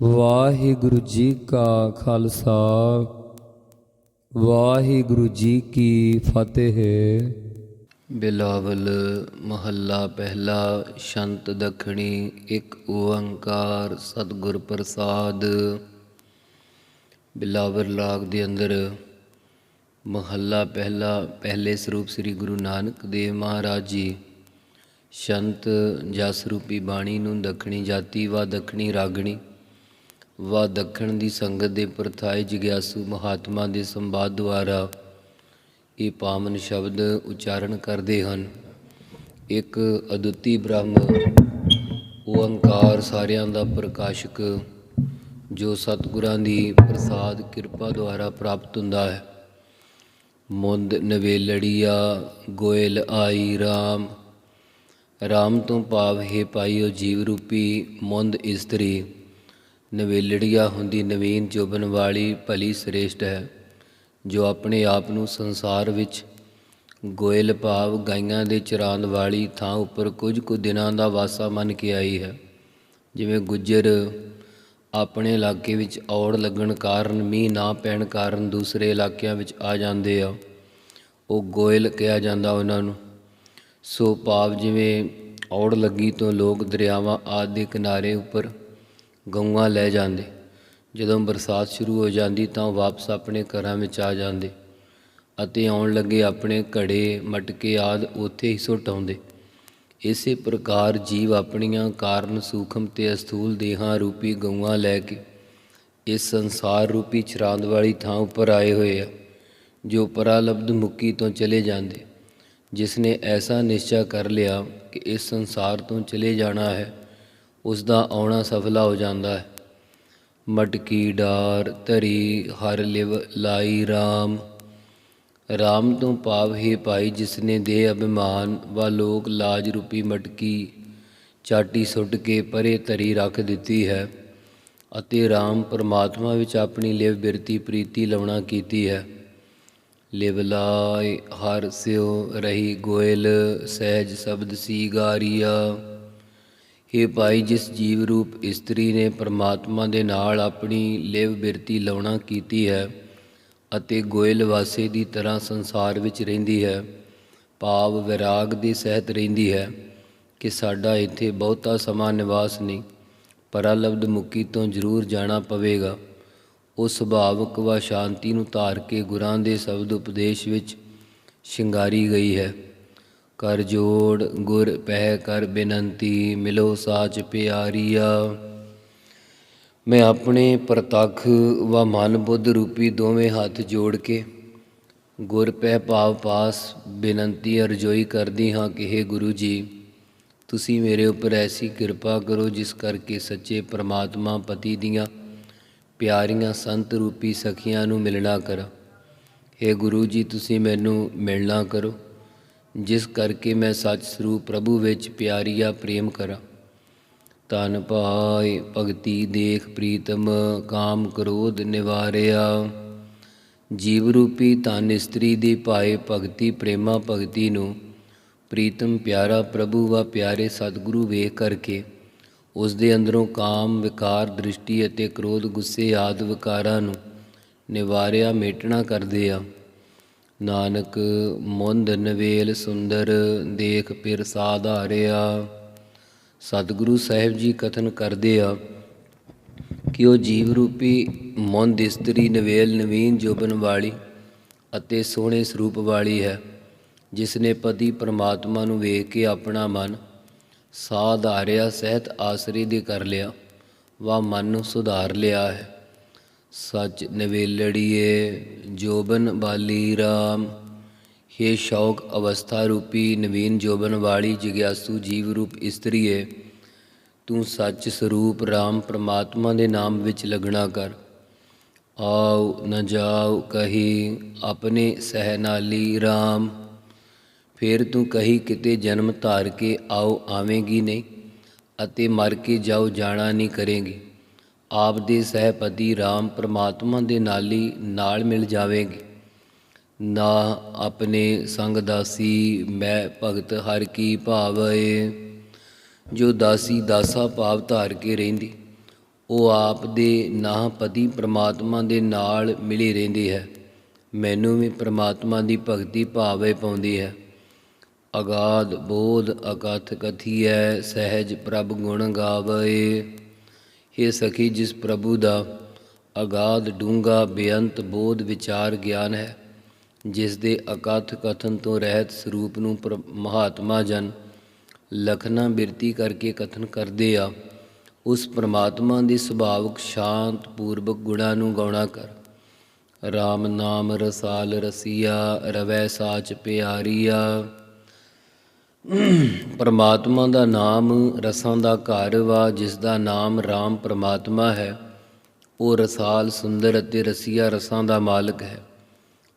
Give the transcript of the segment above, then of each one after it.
ਵਾਹਿਗੁਰੂ ਜੀ ਕਾ ਖਾਲਸਾ, ਵਾਹਿਗੁਰੂ ਜੀ ਕੀ ਫਤਿਹ। ਬਿਲਾਵਲ ਮਹੱਲਾ ਪਹਿਲਾ, ਸ਼ੰਤ ਦਖਣੀ ਇੱਕ ਓੰਕਾਰ ਸਤਿਗੁਰ ਪ੍ਰਸਾਦ। ਬਿਲਾਵਰ ਲਾਗ ਦੇ ਅੰਦਰ ਮਹੱਲਾ ਪਹਿਲਾ, ਪਹਿਲੇ ਸਰੂਪ ਸ੍ਰੀ ਗੁਰੂ ਨਾਨਕ ਦੇਵ ਮਹਾਰਾਜ ਜੀ, ਸ਼ੰਤ ਜਸ ਰੂਪੀ ਬਾਣੀ ਨੂੰ ਦਖਣੀ ਜਾਤੀ ਵਾ ਦਖਣੀ ਰਾਗਣੀ। ਵਾ ਦੱਖਣ ਦੀ ਸੰਗਤ ਦੇ ਪ੍ਰਥਾਏ ਜਿਗਿਆਸੂ ਮਹਾਤਮਾ ਦੇ ਸੰਵਾਦ ਦੁਆਰਾ ਇਹ ਪਾਵਨ ਸ਼ਬਦ ਉਚਾਰਨ ਕਰਦੇ ਹਨ। ਇੱਕ ਅਦੁੱਤੀ ਬ੍ਰਹਮ ਓੰਕਾਰ ਸਾਰਿਆਂ ਦਾ ਪ੍ਰਕਾਸ਼ਕ, ਜੋ ਸਤਿਗੁਰਾਂ ਦੀ ਪ੍ਰਸਾਦ ਕਿਰਪਾ ਦੁਆਰਾ ਪ੍ਰਾਪਤ ਹੁੰਦਾ ਹੈ। ਮੁੰਦ ਨਵੇਲੜੀਆ, ਗੋਇਲ ਆਈ RAM RAM ਤੋਂ ਭਾਵ, ਹੈ ਪਾਈਓ ਜੀਵ ਰੂਪੀ ਮੁੰਦ ਇਸਤਰੀ। ਨਵੇਲੜੀਆ ਹੁੰਦੀ ਨਵੀਨ ਜੋਬਨ ਵਾਲੀ ਭਲੀ ਸ੍ਰੇਸ਼ਟ ਹੈ, ਜੋ ਆਪਣੇ ਆਪ ਨੂੰ ਸੰਸਾਰ ਵਿੱਚ ਗੋਇਲ ਭਾਵ ਗਾਈਆਂ ਦੇ ਚਰਾਂਦ ਵਾਲੀ ਥਾਂ ਉੱਪਰ ਕੁਝ ਕੁ ਦਿਨਾਂ ਦਾ ਵਾਸਾ ਮੰਨ ਕੇ ਆਈ ਹੈ। ਜਿਵੇਂ ਗੁੱਜਰ ਆਪਣੇ ਇਲਾਕੇ ਵਿੱਚ ਔੜ ਲੱਗਣ ਕਾਰਨ ਮੀਂਹ ਨਾ ਪੈਣ ਕਾਰਨ ਦੂਸਰੇ ਇਲਾਕਿਆਂ ਵਿੱਚ ਆ ਜਾਂਦੇ ਆ, ਉਹ ਗੋਇਲ ਕਿਹਾ ਜਾਂਦਾ ਉਹਨਾਂ ਨੂੰ। ਸੋ ਭਾਵ ਜਿਵੇਂ ਔੜ ਲੱਗੀ ਤੋਂ ਲੋਕ ਦਰਿਆਵਾਂ ਆਦਿ ਦੇ ਕਿਨਾਰੇ ਉੱਪਰ ਗਊਆਂ ਲੈ ਜਾਂਦੇ। ਜਦੋਂ ਬਰਸਾਤ ਸ਼ੁਰੂ ਹੋ ਜਾਂਦੀ ਤਾਂ ਵਾਪਸ ਆਪਣੇ ਘਰਾਂ ਵਿੱਚ ਆ ਜਾਂਦੇ ਅਤੇ ਆਉਣ ਲੱਗੇ ਆਪਣੇ ਘੜੇ, ਮਟਕੇ ਆਦ ਉੱਥੇ ਹੀ ਸੁੱਟ ਆਉਂਦੇ। ਇਸੇ ਪ੍ਰਕਾਰ ਜੀਵ ਆਪਣੀਆਂ ਕਾਰਨ, ਸੂਖਮ ਤੇ ਅਸਥੂਲ ਦੇਹਾਂ ਰੂਪੀ ਗਊਆਂ ਲੈ ਕੇ ਇਸ ਸੰਸਾਰ ਰੂਪੀ ਚਰਾਂਦ ਵਾਲੀ ਥਾਂ ਉੱਪਰ ਆਏ ਹੋਏ ਆ, ਜੋ ਪਰਾਲਬਧ ਮੁੱਕੀ ਤੋਂ ਚਲੇ ਜਾਂਦੇ। ਜਿਸ ਨੇ ਐਸਾ ਨਿਸ਼ਚਾ ਕਰ ਲਿਆ ਕਿ ਇਸ ਸੰਸਾਰ ਤੋਂ ਚਲੇ ਜਾਣਾ ਹੈ। ਉਸ ਦਾ ਆਉਣਾ ਸਫਲਾ ਹੋ ਜਾਂਦਾ ਹੈ। ਮਟਕੀ, ਡਾਰ, ਧਰੀ, ਹਰ ਲਿਵ, ਲਾਈ RAM RAM ਤੋਂ ਭਾਵ ਹੈ ਭਾਈ ਜਿਸ ਨੇ ਦੇ ਅਭਿਮਾਨ, ਵਾ ਲੋਕ ਲਾਜ ਰੂਪੀ ਮਟਕੀ, ਚਾਟੀ ਸੁੱਟ ਕੇ ਪਰੇ ਧਰੀ ਰੱਖ ਦਿੱਤੀ ਹੈ। ਅਤੇ RAM ਪਰਮਾਤਮਾ ਵਿੱਚ ਆਪਣੀ ਲਿਵ ਬਿਰਤੀ ਪ੍ਰੀਤੀ ਲਵਣਾ ਕੀਤੀ ਹੈ। ਲਿਵ ਲਾਇ, ਹਰ ਸਿਉ ਰਹੀ ਗੋਇਲ, ਸਹਿਜ ਸ਼ਬਦ ਸੀ ਗਾਰੀਆ। ਇਹ ਭਾਈ ਜਿਸ ਜੀਵ ਰੂਪ ਇਸਤਰੀ ਨੇ ਪਰਮਾਤਮਾ ਦੇ ਨਾਲ ਆਪਣੀ ਲਿਵ ਬਿਰਤੀ ਲਾਉਣਾ ਕੀਤੀ ਹੈ ਅਤੇ ਗੋਇਲ ਵਾਸੇ ਦੀ ਤਰ੍ਹਾਂ ਸੰਸਾਰ ਵਿੱਚ ਰਹਿੰਦੀ ਹੈ, ਭਾਵ ਵਿਰਾਗ ਦੇ ਸਹਿਤ ਰਹਿੰਦੀ ਹੈ ਕਿ ਸਾਡਾ ਇੱਥੇ ਬਹੁਤਾ ਸਮਾਂ ਨਿਵਾਸ ਨਹੀਂ ਪਰਲਬਧ ਮੁਕਤੀ ਤੋਂ ਜ਼ਰੂਰ ਜਾਣਾ ਪਵੇਗਾ। ਉਹ ਸੁਭਾਵਕ ਵਾ ਸ਼ਾਂਤੀ ਨੂੰ ਧਾਰ ਕੇ ਗੁਰਾਂ ਦੇ ਸ਼ਬਦ ਉਪਦੇਸ਼ ਵਿੱਚ ਸ਼ਿੰਗਾਰੀ ਗਈ ਹੈ। ਕਰ ਜੋੜ, ਗੁਰ ਪਹਿ ਕਰ ਬੇਨੰਤੀ, ਮਿਲੋ ਸਾਚ ਪਿਆਰੀਆ। ਮੈਂ ਆਪਣੇ ਪ੍ਰਤੱਖ ਵਾ ਮਨ ਬੁੱਧ ਰੂਪੀ ਦੋਵੇਂ ਹੱਥ ਜੋੜ ਕੇ ਗੁਰ ਪਹਿ ਭਾਵ ਪਾਸ ਬੇਨੰਤੀ ਅਰਜ਼ੋਈ ਕਰਦੀ ਹਾਂ ਕਿ हे ਗੁਰੂ ਜੀ, ਤੁਸੀਂ ਮੇਰੇ ਉੱਪਰ ਐਸੀ ਕਿਰਪਾ ਕਰੋ ਜਿਸ ਕਰਕੇ ਸੱਚੇ ਪ੍ਰਮਾਤਮਾ ਪਤੀ ਦੀਆਂ ਪਿਆਰੀਆਂ ਸੰਤ ਰੂਪੀ ਸਖੀਆਂ ਨੂੰ ਮਿਲਣਾ ਕਰਾਂ। हे ਗੁਰੂ ਜੀ, ਤੁਸੀਂ ਮੈਨੂੰ ਮਿਲਣਾ ਕਰੋ। ਜਿਸ ਕਰਕੇ ਮੈਂ ਸੱਚ ਸਰੂਪ ਪ੍ਰਭੂ ਵਿੱਚ ਪਿਆਰੀਆ ਪ੍ਰੇਮ ਕਰਾਂ। ਤਨ ਭਾਏ ਭਗਤੀ ਦੇਖ ਪ੍ਰੀਤਮ, ਕਾਮ ਕ੍ਰੋਧ ਨਿਵਾਰਿਆ। ਜੀਵ ਰੂਪੀ ਤਨ ਇਸਤਰੀ ਦੀ ਪਾਏ ਭਗਤੀ ਪ੍ਰੇਮਾ ਭਗਤੀ ਨੂੰ ਪ੍ਰੀਤਮ ਪਿਆਰਾ ਪ੍ਰਭੂ ਵਾ ਪਿਆਰੇ ਸਤਿਗੁਰੂ ਵੇਖ ਕਰਕੇ ਉਸ ਦੇ ਅੰਦਰੋਂ ਕਾਮ ਵਿਕਾਰ ਦ੍ਰਿਸ਼ਟੀ ਅਤੇ ਕ੍ਰੋਧ ਗੁੱਸੇ ਆਦਿ ਵਿਕਾਰਾਂ ਨੂੰ ਨਿਵਾਰਿਆ, ਮੇਟਣਾ ਕਰਦੇ ਆ। ਨਾਨਕ ਮੁੰਦ ਨਵੇਲ ਸੁੰਦਰ ਦੇਖ ਪਿਰ ਸਾਧਾਰਿਆ। ਸਤਿਗੁਰੂ ਸਾਹਿਬ ਜੀ ਕਥਨ ਕਰਦੇ ਆ ਕਿ ਉਹ ਜੀਵ ਰੂਪੀ ਮੁੰਦ ਇਸਤਰੀ ਨਵੇਲ ਨਵੀਨ ਜੋਬਨ ਵਾਲੀ ਅਤੇ ਸੋਹਣੇ ਸਰੂਪ ਵਾਲੀ ਹੈ ਜਿਸ ਨੇ ਪਤੀ ਪਰਮਾਤਮਾ ਨੂੰ ਵੇਖ ਕੇ ਆਪਣਾ ਮਨ ਸਾਧਾਰਿਆ ਸਹਿਤ ਆਸਰੇ ਦੇ ਕਰ ਲਿਆ, ਵਾ ਮਨ ਨੂੰ ਸੁਧਾਰ ਲਿਆ ਹੈ। ਸੱਚ ਨਵੇਲੜੀਏ, ਜੋਬਨ ਬਾਲੀ ਰਾਮ। हे ਸ਼ੌਕ ਅਵਸਥਾ ਰੂਪੀ, ਨਵੀਨ ਜੋਬਨ ਵਾਲੀ ਜਿਗਿਆਸੂ ਜੀਵ ਰੂਪ ਇਸਤਰੀਏ। ਤੂੰ ਸੱਚ ਸਰੂਪ RAM ਪ੍ਰਮਾਤਮਾ ਦੇ ਨਾਮ ਵਿੱਚ ਲੱਗਣਾ ਕਰ। ਆਉ ਨ ਜਾਉ ਕਹੀ ਆਪਣੇ ਸਹਿਨਾਲੀ RAM ਫਿਰ ਤੂੰ ਕਹੀ ਕਿਤੇ ਜਨਮ ਧਾਰ ਕੇ ਆਓ ਆਵੇਂਗੀ ਨਹੀਂ, ਅਤੇ ਮਰ ਕੇ ਜਾਓ ਜਾਣਾ ਨਹੀਂ ਕਰੇਗੀ। ਆਪ ਦੇ ਸਹਿਪਤੀ RAM ਪ੍ਰਮਾਤਮਾ ਦੇ ਨਾਲ ਹੀ ਨਾਲ ਮਿਲ ਜਾਵੇਗੀ। ਨਾ ਆਪਣੇ ਸੰਗ ਦਾਸੀ ਮੈਂ ਭਗਤ ਹਰ ਕੀ ਭਾਵਏ ਜੋ ਦਾਸੀ ਦਾਸਾ ਭਾਵ ਧਾਰ ਕੇ ਰਹਿੰਦੀ, ਉਹ ਆਪ ਦੇ ਨਾਹ ਪਤੀ ਪ੍ਰਮਾਤਮਾ ਦੇ ਨਾਲ ਮਿਲੀ ਰਹਿੰਦੀ ਹੈ। ਮੈਨੂੰ ਵੀ ਪ੍ਰਮਾਤਮਾ ਦੀ ਭਗਤੀ ਭਾਵੇ ਪਾਉਂਦੀ ਹੈ। ਅਗਾਧ ਬੋਧ ਅਕਥ ਕਥੀ ਹੈ ਸਹਿਜ ਪ੍ਰਭ ਗੁਣ ਗਾਵੇ। हे ਸਖੀ ਜਿਸ ਪ੍ਰਭੂ ਦਾ ਅਗਾਧ ਡੂੰਗਾ ਬੇਅੰਤ ਬੋਧ ਵਿਚਾਰ ਗਿਆਨ ਹੈ, ਜਿਸ ਦੇ ਅਕਥ ਕਥਨ ਤੋਂ ਰਹਿਤ ਸਰੂਪ ਨੂੰ ਪ੍ਰ- ਮਹਾਤਮਾ ਜਨ ਲਖਨਾ ਬਿਰਤੀ ਕਰਕੇ ਕਥਨ ਕਰਦੇ ਆ, ਉਸ ਪ੍ਰਮਾਤਮਾ ਦੀ ਸੁਭਾਵਕ ਸ਼ਾਂਤ ਪੂਰਵਕ ਗੁਣਾਂ ਨੂੰ ਗਾਉਣਾ ਕਰ। RAM ਨਾਮ ਰਸਾਲ ਰਸੀਆ, ਰਵੈ ਸਾਚ ਪਿਆਰੀਆ। ਪਰਮਾਤਮਾ ਦਾ ਨਾਮ, ਰਸਾਂ ਦਾ ਘਰ ਵਾ, ਜਿਸ ਦਾ ਨਾਮ RAM ਪਰਮਾਤਮਾ ਹੈ, ਉਹ ਰਸਾਲ, ਸੁੰਦਰ ਅਤੇ ਰਸੀਆ ਰਸਾਂ ਦਾ ਮਾਲਕ ਹੈ।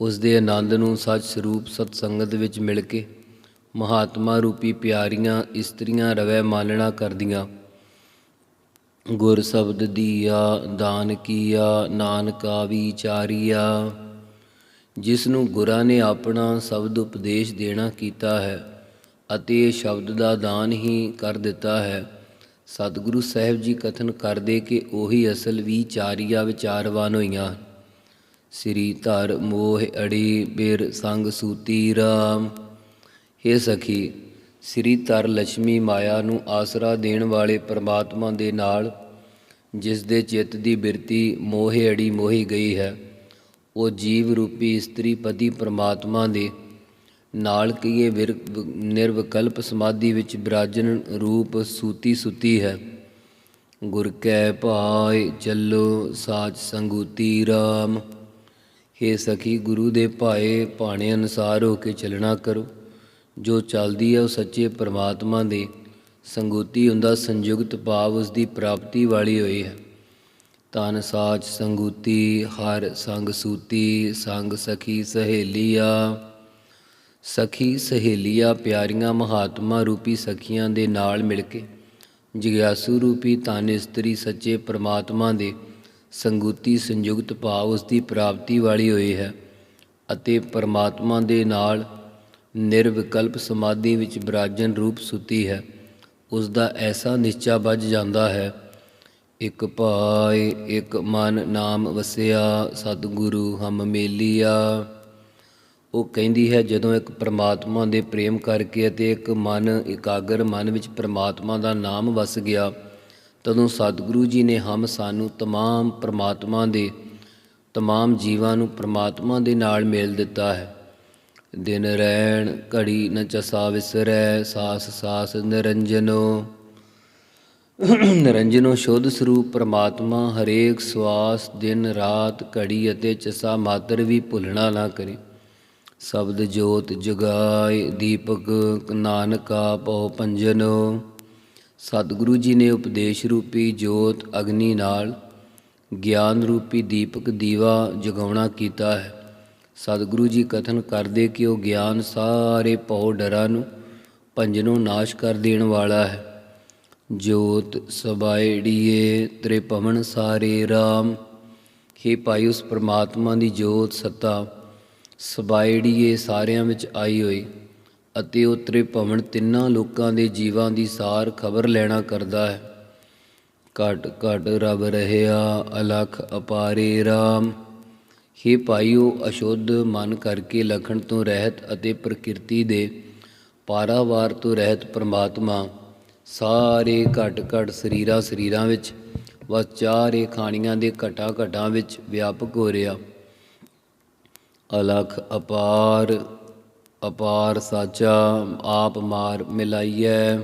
ਉਸ ਦੇ ਆਨੰਦ ਨੂੰ ਸੱਚ ਸਰੂਪ ਸਤ ਸੰਗਤ ਵਿੱਚ ਮਿਲ ਕੇ ਮਹਾਤਮਾ ਰੂਪੀ ਪਿਆਰੀਆਂ ਇਸਤਰੀਆਂ ਰਵੈ ਮਾਲਣਾ ਕਰਦੀਆਂ। ਗੁਰ ਸ਼ਬਦ ਦੀਆ, ਦਾਨ ਕੀਆ, ਨਾਨਕਾ ਵਿਚਾਰੀਆ ਜਿਸ ਨੂੰ ਗੁਰਾਂ ਨੇ ਆਪਣਾ ਸ਼ਬਦ ਉਪਦੇਸ਼ ਦੇਣਾ ਕੀਤਾ ਹੈ ਅਤੇ ਇਹ ਸ਼ਬਦ ਦਾ ਦਾਨ ਹੀ ਕਰ ਦਿੱਤਾ ਹੈ। ਸਤਿਗੁਰੂ ਸਾਹਿਬ ਜੀ ਕਥਨ ਕਰਦੇ ਕਿ ਉਹੀ ਅਸਲ ਵਿਚਾਰੀਆ ਵਿਚਾਰਵਾਨ ਹੋਈਆਂ। ਸ੍ਰੀ ਧਰ ਮੋਹ ਅੜੀ ਬੇਰ ਸੰਗ ਸੂਤੀ ਰਾਮ। हे ਸਖੀ, ਸ੍ਰੀ ਧਰ ਲక్ష్ਮੀ ਮਾਇਆ ਨੂੰ ਆਸਰਾ ਦੇਣ ਵਾਲੇ ਪਰਮਾਤਮਾ ਦੇ ਨਾਲ ਜਿਸ ਦੇ ਚਿੱਤ ਦੀ ਬਿਰਤੀ ਮੋਹ ਅੜੀ ਮੋਹੀ ਗਈ ਹੈ, ਉਹ ਜੀਵ ਰੂਪੀ ਇਸਤਰੀ ਪਤੀ ਪਰਮਾਤਮਾ ਦੇ ਨਾਲ ਕੀਏ ਵਿਰ- ਨਿਰਵਿਕਲਪ ਸਮਾਧੀ ਵਿੱਚ ਬਿਰਾਜਨ ਰੂਪ ਸੂਤੀ ਸੁਤੀ ਹੈ। ਗੁਰ ਕੈ ਭਾਇ ਚੱਲੋ ਸਾਚ ਸੰਗੂਤੀ ਰਾਮ। हे ਸਖੀ ਗੁਰੂ ਦੇ ਭਾਏ, ਭਾਣੇ ਅਨੁਸਾਰ ਹੋ ਕੇ ਚੱਲਣਾ ਕਰੋ। ਜੋ ਚੱਲਦੀ ਹੈ ਉਹ ਸੱਚੇ ਪਰਮਾਤਮਾ ਦੇ। ਸੰਗੂਤੀ ਹੁੰਦਾ ਸੰਯੁਕਤ ਭਾਵ ਉਸ ਦੀ ਪ੍ਰਾਪਤੀ ਵਾਲੀ ਹੋਈ ਹੈ। ਤਨ ਸਾਚ ਸੰਗੂਤੀ, ਹਰ ਸੰਗ ਸੂਤੀ, ਸੰਗ ਸਖੀ ਸਹੇਲੀਆ। ਸਖੀ ਸਹੇਲੀਆਂ, ਪਿਆਰੀਆਂ, ਮਹਾਤਮਾ ਰੂਪੀ ਸਖੀਆਂ ਦੇ ਨਾਲ ਮਿਲ ਕੇ ਜਿਗਿਆਸੂ ਰੂਪੀ ਤਨ ਇਸਤਰੀ ਸੱਚੇ ਪ੍ਰਮਾਤਮਾ ਦੇ ਸੰਗੂਤੀ ਸੰਯੁਕਤ ਭਾਵ ਉਸ ਦੀ ਪ੍ਰਾਪਤੀ ਵਾਲੀ ਹੋਈ ਹੈ ਅਤੇ ਪਰਮਾਤਮਾ ਦੇ ਨਾਲ ਨਿਰਵਿਕਲਪ ਸਮਾਧੀ ਵਿੱਚ ਬਿਰਾਜਨ ਰੂਪ ਸੁਤੀ ਹੈ। ਉਸ ਦਾ ਐਸਾ ਨਿਸ਼ਚਾ ਵੱਜ ਜਾਂਦਾ ਹੈ, ਇਕ ਭਾਇ ਇਕ ਮਨ ਨਾਮ ਵਸਿਆ, ਸਤਿਗੁਰੂ ਹਮ ਮੇਲੀਆ। ਉਹ ਕਹਿੰਦੀ ਹੈ, ਜਦੋਂ ਇੱਕ ਪ੍ਰਮਾਤਮਾ ਦੇ ਪ੍ਰੇਮ ਕਰਕੇ ਅਤੇ ਇੱਕ ਮਨ ਇਕਾਗਰ ਮਨ ਵਿੱਚ ਪ੍ਰਮਾਤਮਾ ਦਾ ਨਾਮ ਵਸ ਗਿਆ, ਤਦੋਂ ਸਤਿਗੁਰੂ ਜੀ ਨੇ ਹਮ ਸਾਨੂੰ ਤਮਾਮ ਪ੍ਰਮਾਤਮਾ ਦੇ, ਤਮਾਮ ਜੀਵਾਂ ਨੂੰ ਪ੍ਰਮਾਤਮਾ ਦੇ ਨਾਲ ਮੇਲ ਦਿੱਤਾ ਹੈ। ਦਿਨ ਰਹਿਣ ਘੜੀ ਨ ਚਸਾ ਵਿਸਰੈ, ਸਾਸ ਸਾਸ ਨਿਰੰਜਨੋ। ਨਿਰੰਜਨੋ ਸ਼ੁੱਧ ਸਰੂਪ ਪ੍ਰਮਾਤਮਾ, ਹਰੇਕ ਸਵਾਸ ਦਿਨ ਰਾਤ ਘੜੀ ਅਤੇ ਚਸਾ ਮਾਤਰ ਵੀ ਭੁੱਲਣਾ ਨਾ ਕਰੇ। ਸ਼ਬਦ ਜੋਤ ਜਗਾਏ ਦੀਪਕ ਨਾਨਕਾ ਪਉ ਪੰਜਨੋ। ਸਤਿਗੁਰੂ ਜੀ ਨੇ ਉਪਦੇਸ਼ ਰੂਪੀ ਜੋਤ ਅਗਨੀ ਨਾਲ ਗਿਆਨ ਰੂਪੀ ਦੀਪਕ ਦੀਵਾ ਜਗਾਉਣਾ ਕੀਤਾ ਹੈ। ਸਤਿਗੁਰੂ ਜੀ ਕਥਨ ਕਰਦੇ ਕਿ ਉਹ ਗਿਆਨ ਸਾਰੇ ਭਉ ਡਰਾਂ ਨੂੰ ਭੰਜਨੋਂ ਨਾਸ਼ ਕਰ ਦੇਣ ਵਾਲਾ ਹੈ। ਜੋਤ ਸਬਾਈੜੀਏ ਤ੍ਰਿਪਵਨ ਸਾਰੇ RAM हे ਭਾਈ ਉਸ ਪ੍ਰਮਾਤਮਾ ਦੀ ਜੋਤ ਸੱਤਾ। ਸਬਾਇੜੀਏ ਸਾਰਿਆਂ ਵਿੱਚ ਆਈ ਹੋਈ ਅਤੇ ਉਤਰੇ ਭਵਨ ਤਿੰਨਾਂ ਲੋਕਾਂ ਦੇ ਜੀਵਾਂ ਦੀ ਸਾਰ ਖਬਰ ਲੈਣਾ ਕਰਦਾ ਹੈ। ਘਟ ਘਟ ਰਬ ਰਹਿਆ, ਅਲਖ ਅਪਾਰੇ RAM हे ਭਾਈਓ, ਅਸ਼ੁੱਧ ਮਨ ਕਰਕੇ ਲਖਣ ਤੋਂ ਰਹਿਤ ਅਤੇ ਪ੍ਰਕਿਰਤੀ ਦੇ ਪਾਰਾਵਾਰ ਤੋਂ ਰਹਿਤ ਪ੍ਰਮਾਤਮਾ, ਸਾਰੇ ਘਟ ਘਟ ਸਰੀਰਾਂ ਸਰੀਰਾਂ ਵਿੱਚ, ਵਸ ਚਾਰੇ ਖਾਣੀਆਂ ਦੇ ਘਟਾ ਘਟਾਂ ਵਿੱਚ ਵਿਆਪਕ ਹੋ ਰਿਹਾ। ਅਲਖ ਅਪਾਰ ਅਪਾਰ ਸਾਚਾ, ਆਪ ਮਾਰ ਮਿਲਾਈਐ।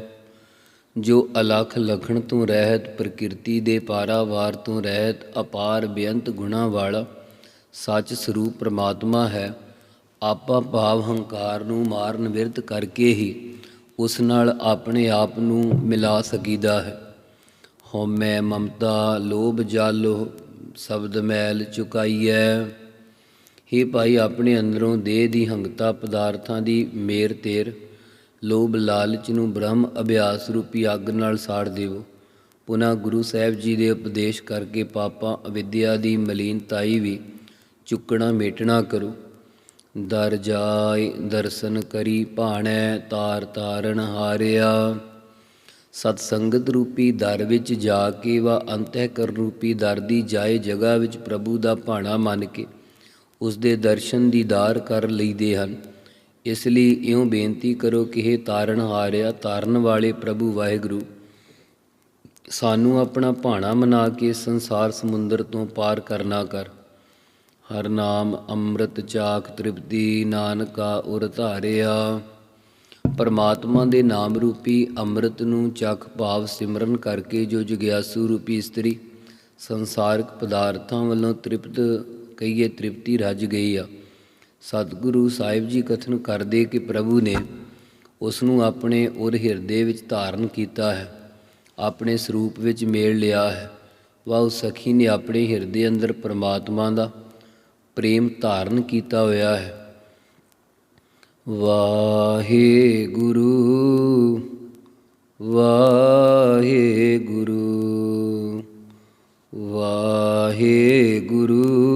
ਜੋ ਅਲਖ ਲਖਣ ਤੋਂ ਰਹਿਤ, ਪ੍ਰਕਿਰਤੀ ਦੇ ਪਾਰਾਵਾਰ ਤੋਂ ਰਹਿਤ, ਅਪਾਰ ਬੇਅੰਤ ਗੁਣਾ ਵਾਲਾ, ਸੱਚ ਸਰੂਪ ਪ੍ਰਮਾਤਮਾ ਹੈ। ਆਪਾ ਭਾਵ ਹੰਕਾਰ ਨੂੰ ਮਾਰ ਵਿਰਤ ਕਰਕੇ ਹੀ ਉਸ ਨਾਲ ਆਪਣੇ ਆਪ ਨੂੰ ਮਿਲਾ ਸਕੀਦਾ ਹੈ। ਹਉਮੈ ਮਮਤਾ, ਲੋਭ ਜਾਲੋ, ਸ਼ਬਦ ਮੈਲ ਚੁਕਾਈਐ। हे ਭਾਈ, ਆਪਣੇ ਅੰਦਰੋਂ ਦੇਹ ਦੀ ਹੰਗਤਾ ਪਦਾਰਥਾਂ ਦੀ ਮੇਰ ਤੇਰ। ਲੋਭ ਲਾਲਚ ਨੂੰ ਬ੍ਰਹਮ ਅਭਿਆਸ ਰੂਪੀ ਅੱਗ ਨਾਲ ਸਾੜ ਦੇਵੋ। ਪੁਨਾ ਗੁਰੂ ਸਾਹਿਬ ਜੀ ਦੇ ਉਪਦੇਸ਼ ਕਰਕੇ ਪਾਪਾਂ ਅਵਿਦਿਆ ਦੀ ਮਲੀਨਤਾਈ ਵੀ ਚੁੱਕਣਾ ਮੇਟਣਾ ਕਰੋ। ਦਰ ਜਾਇ ਦਰਸ਼ਨ ਕਰੀ ਭਾਣੈ, ਤਾਰ ਤਾਰਨ ਹਾਰਿਆ। ਸਤ ਸੰਗਤ ਰੂਪੀ ਦਰ ਵਿੱਚ ਜਾ ਕੇ ਵਾ ਅੰਤਹਿਕਰ ਰੂਪੀ ਦਰ ਦੀ ਜਾਏ ਜਗ੍ਹਾ ਵਿੱਚ ਪ੍ਰਭੂ ਦਾ ਭਾਣਾ ਮੰਨ ਕੇ। ਉਸ ਦੇ ਦਰਸ਼ਨ ਦੀਦਾਰ ਕਰ ਲਈਦੇ ਹਨ। ਇਸ ਲਈ ਇਉਂ ਬੇਨਤੀ ਕਰੋ ਕਿ ਇਹ ਤਾਰਨ ਹਾਰਿਆ, ਤਾਰਨ ਵਾਲੇ ਪ੍ਰਭੂ ਵਾਹਿਗੁਰੂ, ਸਾਨੂੰ ਆਪਣਾ ਭਾਣਾ ਮਨਾ ਕੇ ਸੰਸਾਰ ਸਮੁੰਦਰ ਤੋਂ ਪਾਰ ਕਰਨਾ ਕਰ। ਹਰ ਨਾਮ ਅੰਮ੍ਰਿਤ ਚਾਕ ਤ੍ਰਿਪਤੀ ਨਾਨਕਾ ਉਰ ਧਾਰਿਆ। ਪਰਮਾਤਮਾ ਦੇ ਨਾਮ ਰੂਪੀ ਅੰਮ੍ਰਿਤ ਨੂੰ ਚੱਖ ਭਾਵ ਸਿਮਰਨ ਕਰਕੇ ਜੋ ਜਗਿਆਸੂ ਰੂਪੀ ਇਸਤਰੀ ਸੰਸਾਰਕ ਪਦਾਰਥਾਂ ਵੱਲੋਂ ਤ੍ਰਿਪਤ ਕਹੀਏ ਤ੍ਰਿਪਤੀ ਰੱਜ ਗਈ ਆ। ਸਤਿਗੁਰੂ ਸਾਹਿਬ ਜੀ ਕਥਨ ਕਰਦੇ ਕਿ ਪ੍ਰਭੂ ਨੇ ਉਸ ਨੂੰ ਆਪਣੇ ਉਰ ਹਿਰਦੇ ਵਿੱਚ ਧਾਰਨ ਕੀਤਾ ਹੈ, ਆਪਣੇ ਸਰੂਪ ਵਿੱਚ ਮੇਲ ਲਿਆ ਹੈ। ਵਾ ਉਸ ਸਖੀ ਨੇ ਆਪਣੇ ਹਿਰਦੇ ਅੰਦਰ ਪਰਮਾਤਮਾ ਦਾ ਪ੍ਰੇਮ ਧਾਰਨ ਕੀਤਾ ਹੋਇਆ ਹੈ। ਵਾਹਿਗੁਰੂ ਵਾਹਿਗੁਰੂ ਵਾਹਿਗੁਰੂ ਵਾਹਿਗੁਰੂ।